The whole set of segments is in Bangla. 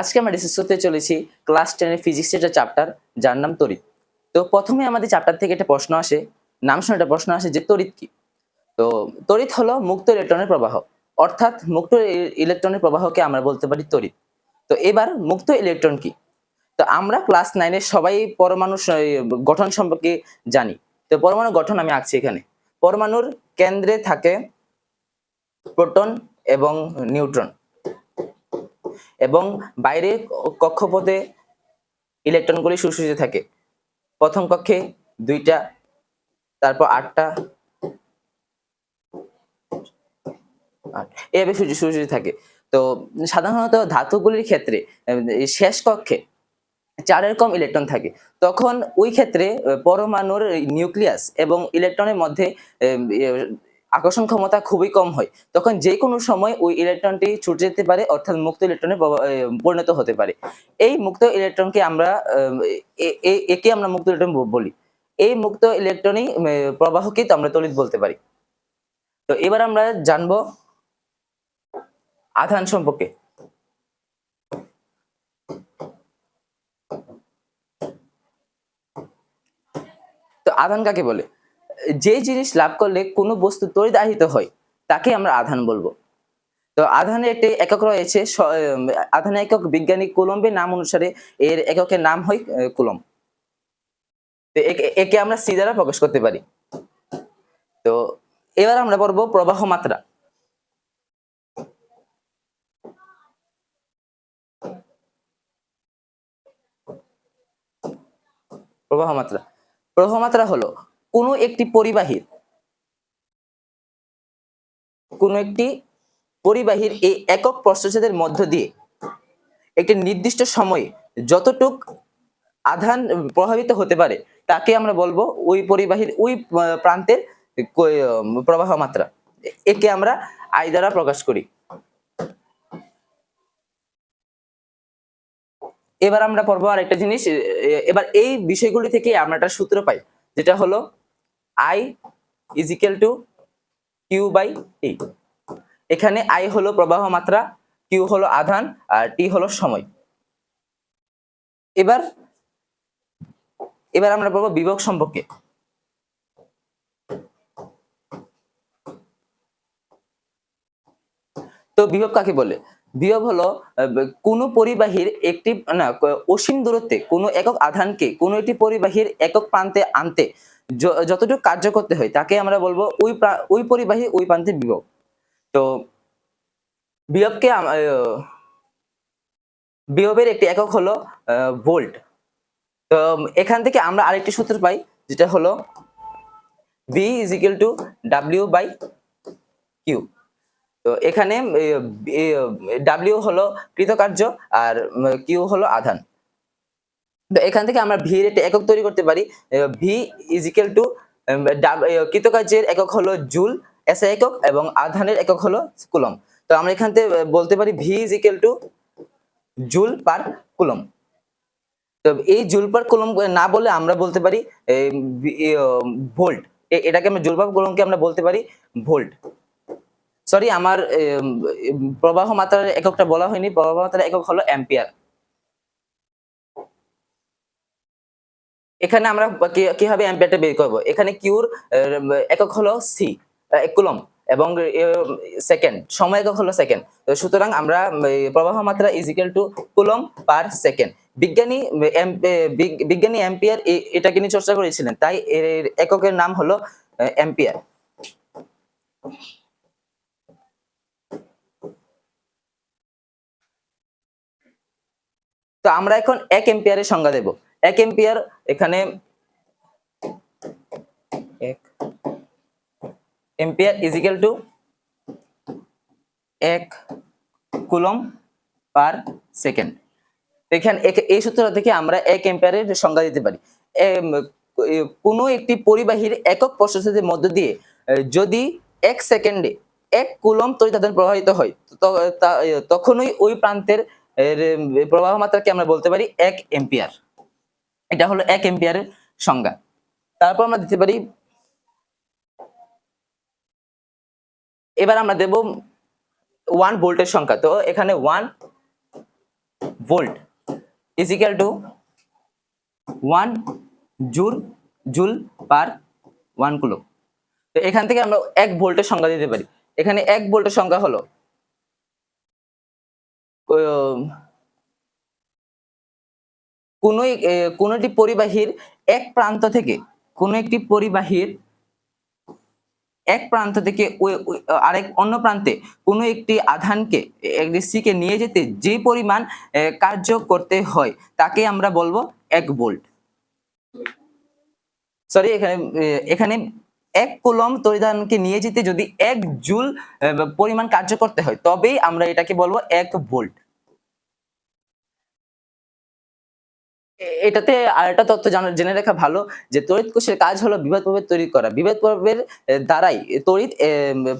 আজকে আমরা ডিসকাস করতে চলেছি ক্লাস টেনের ফিজিক্স একটা চ্যাপ্টার যার নাম তড়িৎ। তো প্রথমে আমাদের চ্যাপ্টার থেকে একটা প্রশ্ন আসে, নাম শুনে একটা প্রশ্ন আসে যে তড়িৎ কি? তো তড়িৎ হলো মুক্ত ইলেকট্রনের প্রবাহ, অর্থাৎ মুক্ত ইলেকট্রনের প্রবাহকে আমরা বলতে পারি তড়িৎ। তো এবার মুক্ত ইলেকট্রন কি? তো আমরা ক্লাস নাইনের সবাই পরমাণু গঠন সম্পর্কে জানি। তো পরমাণু গঠন আমি আঁকছি এখানে। পরমাণুর কেন্দ্রে থাকে প্রোটন এবং নিউট্রন। এবং বাইরে কক্ষপথে ইলেকট্রনগুলি সুসজ্জিত থাকে। প্রথম কক্ষে দুইটা, তারপর আটটা এভাবে সুসজ্জিত থাকে। তো সাধারণত ধাতুগুলির ক্ষেত্রে শেষ কক্ষে চারের কম ইলেকট্রন থাকে। তখন ওই ক্ষেত্রে পরমাণুর নিউক্লিয়াস এবং ইলেকট্রনের মধ্যে আকর্ষণ ক্ষমতা খুবই কম হয়। তখন যে কোনো সময় ওই ইলেকট্রনটি ছুটে যেতে পারে অর্থাৎ মুক্ত ইলেকট্রনে পরিণত হতে পারে। এই মুক্ত ইলেকট্রনকে আমরা একে আমরা মুক্ত ইলেকট্রন বলি। এই মুক্ত এ, প্রবাহকেই তো আমরা তড়িৎ বলতে পারি। তো এবার আমরা জানব আধান সম্পর্কে। তো আধান কাকে বলে? যে জিনিস লাভ করলে কোনো বস্তু তরিদাহিত হয়, তাকে আমরা আধান বলব। তো আধানের একটি একক রয়েছে আধানের একক বিজ্ঞানী কুলম্বের নাম অনুসারে এর এককের নাম হয় কুলম তো একে- একে আমরা সি দ্বারা প্রকাশ করতে পারি। তো এবার আমরা পড়ব প্রবাহ মাত্রা। প্রবাহ মাত্রা। প্রবাহ মাত্রা হলো কোনো একটি পরিবাহীর, কোনো একটি পরিবাহীর এই একক প্রস্থচ্ছেদের মধ্য দিয়ে একটি নির্দিষ্ট সময়ে যতটুক আধান প্রভাবিত হতে পারে, তাকে আমরা বলব ওই পরিবাহীর ওই প্রান্তের প্রবাহ মাত্রা। একে আমরা আই দ্বারা প্রকাশ করি। এবার আমরা পড়ব আর একটা জিনিস এবার এই বিষয়গুলি থেকে আমরা একটা সূত্র পাই, যেটা হলো I is equal to Q by T এখানে আই হলো প্রবাহ মাত্রা কিউ হলো আধান, আর টি হলো সময়। এবার এবার আমরা পড়ব বিভব সম্পর্কে। তো বিভব কাকে বলে? বিভব হলো কোনো পরিবাহীর একটি, না অসীম দূরত্বে কোনো একক আধানকে কোনো একটি পরিবাহীর একক প্রান্তে আনতে যতটুকু কার্য করতে হয়, তাকে আমরা বলব ওই ওই পরিবাহী ওই প্রান্তে বিভব। তো বিভবকে বিভবের একটি একক হলো ভোল্ট। তো এখান থেকে আমরা আরেকটি সূত্র পাই, যেটা হলো V is equal to W by Q তো এখানে ডাব্লিউ হলো কৃতকার্য আর কিউ হলো আধান। এখান থেকে আমরা ভি এর একটা একক তৈরি করতে পারি। ভি ইজ ইকুয়াল টু কৃতকার্যের একক হলো জুল এস একক এবং আধানের একক হলো কুলম তো আমরা এখান থেকে বলতে পারি V is equal to joule per coulomb তো এই জুল পার কুলম না বলে আমরা বলতে পারি ভোল্ট এটাকে আমরা জুল পার কুলমকে আমরা বলতে পারি ভোল্ট সরি আমার প্রবাহ মাত্রার এককটা বলা হয়নি। প্রবাহ মাত্রার একক হলো অ্যাম্পিয়ার। এখানে আমরা কীভাবে অ্যাম্পিয়ারটা বের করব? এখানে কিউর একক হলো সি কুলম এবং সেকেন্ড সময় একক হলো সেকেন্ড সুতরাং আমরা প্রবাহ মাত্রা equal to coulomb per second বিজ্ঞানী বিজ্ঞানী অ্যাম্পিয়ার এটাকে নিয়ে চর্চা করেছিলেন, তাই এর এককের নাম হলো অ্যাম্পিয়ার তো আমরা এখন এক এম্পিয়ারের সংজ্ঞা দেব। এক এম্পিয়ার এখানে এক এম্পিয়ার ইজিক্যাল টু এক কুলম পার সেকেন্ড এখানে এখ- এই সূত্র থেকে আমরা এক এম্পিয়ারের সংজ্ঞা দিতে পারি। কোনো একটি পরিবাহীর একক প্রসেসের মধ্য দিয়ে যদি এক সেকেন্ডে এক কুলম তড়িৎ প্রবাহিত হয় তখনই ওই প্রান্তের প্রবাহ মাত্রাকে আমরা বলতে পারি এক এম্পিয়ার। এটা হলো এক এম্পিয়ারের সংজ্ঞা। তারপর আমরা দিতে পারি, এবার আমরা দেব ওয়ান ভোল্টের সংখ্যা। তো এখানে one volt is equal to one joule joule per one coulomb. তো এখান থেকে আমরা এক ভোল্টের সংজ্ঞা দিতে পারি। এখানে এক ভোল্টের সংখ্যা হলো কোনো এক- এ, কোনো একটি পরিবাহীর এক প্রান্ত থেকে কোনো একটি পরিবাহীর এক প্রান্ত থেকে আরেক অন্য প্রান্তে কোনো একটি আধানকে একটি সিকে নিয়ে যেতে যে পরিমাণ কার্য করতে হয় তাকে আমরা বলব এক ভোল্ট সরি এখানে এখানে এক কুলম তরিধানকে নিয়ে যেতে যদি এক জুল পরিমাণ কার্য করতে হয় তবেই আমরা এটাকে বলব এক ভোল্ট এটাতে আরেকটা তথ্য জানা জেনে রাখা ভালো যে তড়িৎ কোষের কাজ হলো বিভেদ প্রভেদ তৈরি করা। বিভেদ প্রভেদের দ্বারাই তড়িৎ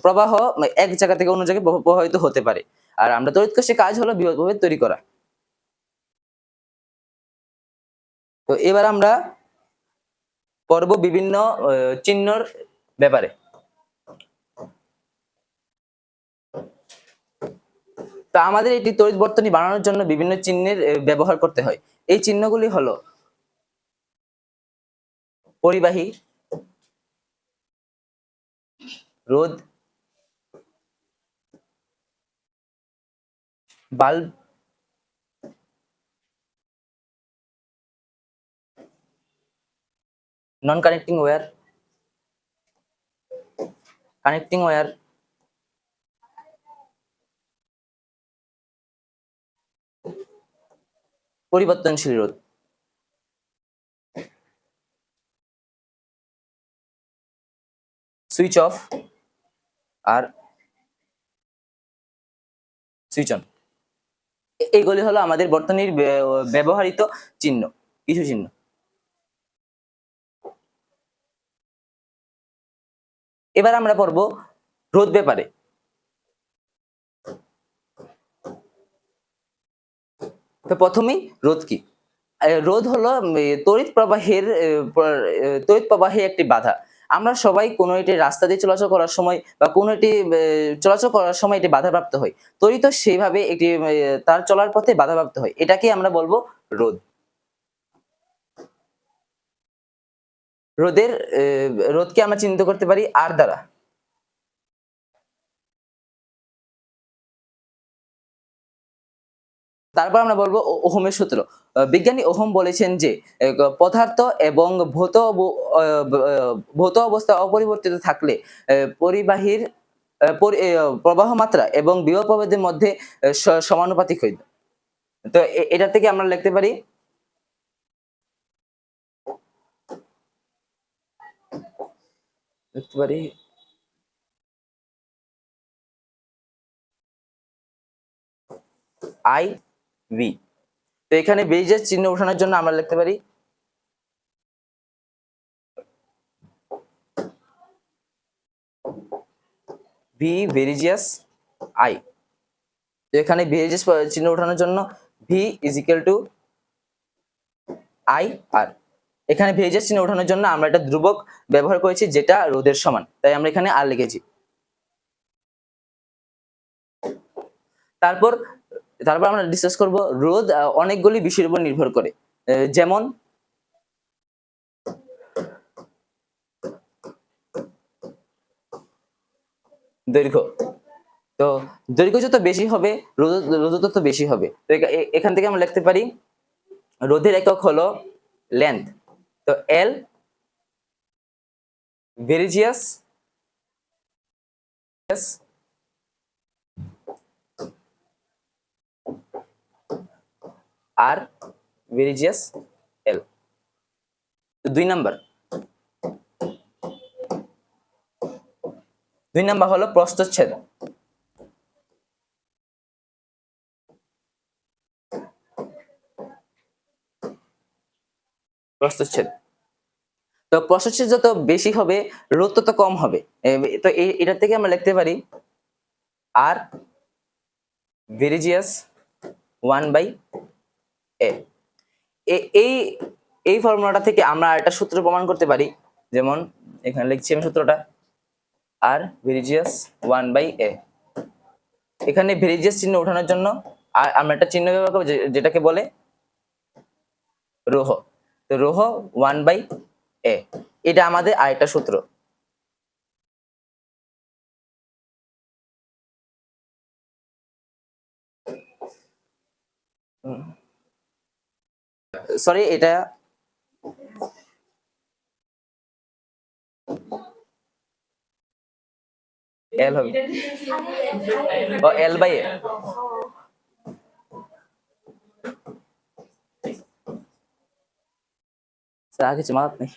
প্রবাহ এক জায়গা থেকে অন্য জায়গায় প্রবাহিত হতে পারে। আর আমরা তড়িৎ কোষের কাজ হলো বিভেদ প্রভেদ তৈরি করা। তো এবার আমরা পর্ব বিভিন্ন চিহ্নর ব্যাপারে। তা আমাদের এটি তড়িৎ বর্তনী বানানোর জন্য বিভিন্ন চিহ্নের ব্যবহার করতে হয়। এই চিহ্নগুলি হলো পরিবাহী রোদ bulb non connecting wire connecting wire পরিবর্তনশীল রোধ। সুইচ অফ আর সুইচ অন এইগুলি হলো আমাদের বর্তনীর ব্য- ব্যবহৃত চিহ্ন, কিছু চিহ্ন। এবার আমরা পড়ব রোধ ব্যাপারে। প্রথমেই রোধ কি? রোধ হলো তড়িৎ প্রবাহের তড়িৎ প্রবাহে একটি বাধা। আমরা সবাই কোনো একটি রাস্তা দিয়ে চলাচল করার সময় বা কোনো একটি চলাচল করার সময় এটি বাধাপ্রাপ্ত হয়। তড়িৎ সেইভাবে একটি তার চলার পথে বাধাপ্রাপ্ত হয়। এটাকে আমরা বলব রোধ। রোদের রোধকে আমরা চিহ্নিত করতে পারি আর দ্বারা। তারপর আমরা বলব ওহমের সূত্র। বিজ্ঞানী ওহম বলেছেন যে পদার্থ এবং ভৌত ভৌত অবস্থা অপরিবর্তিত থাকলে পরিবাহীর প্রবাহ মাত্রা এবং বিভব প্রভেদের মধ্যে সমানুপাতিক হইত। তো এটা থেকে আমরা লিখতে পারি লিখতে পারি, আই ভি তো এখানে বেজের চিহ্ন ওঠানোর জন্য আমরা লিখতে পারি ভি ভেরিজিয়াস আই তো এখানে ভেরিজিয়াস চিহ্ন ওঠানোর জন্য V is equal to I R এখানে ভেরিজিয়াস চিহ্ন ওঠানোর জন্য আমরা একটা ধ্রুবক ব্যবহার করেছি যেটা রোদের সমান। তাই আমরা এখানে আর লিখেছি। তারপর তারপর আমরা ডিসকাস করব রোদ অনেকগুলি বিষয়ের উপর নির্ভর করে। যেমন, দৈর্ঘ্য। তো দৈর্ঘ্য যত বেশি হবে রোদ রোদ তত বেশি হবে। তো এখান থেকে আমরা লিখতে পারি রোদের একক হলো লেন্থ তো এল ভেরিজিয়াস আর ভেরিজিয়াস এল দুই নাম্বার। দুই নাম্বার হলো প্রস্থচ্ছেদ। প্রস্থচ্ছেদ। তো প্রস্থচ্ছেদ যত বেশি হবে রোদ তত কম হবে। তো এটা থেকে আমরা লিখতে পারি আর ভেরিজিয়াস ওয়ান বাই এই এই ফর্মুলাটা থেকে আমরা একটা সূত্র প্রমাণ করতে পারি। যেমন, এখানে লিখছি আমি সূত্রটা। আর ভেরিজিয়াস ওয়ান বাই এ এখানে ভেরিজিয়াস চিহ্ন ওঠানোর জন্য আর আমরা একটা চিহ্ন ব্যবহার করব যেটাকে বলে রোহ। তো রোহ ওয়ান বাই এ এটা আমাদের আরেকটা সূত্র। সরি এটা এল হবে। ও এল বাই এ স্যার আর কিছু মারাত নেই।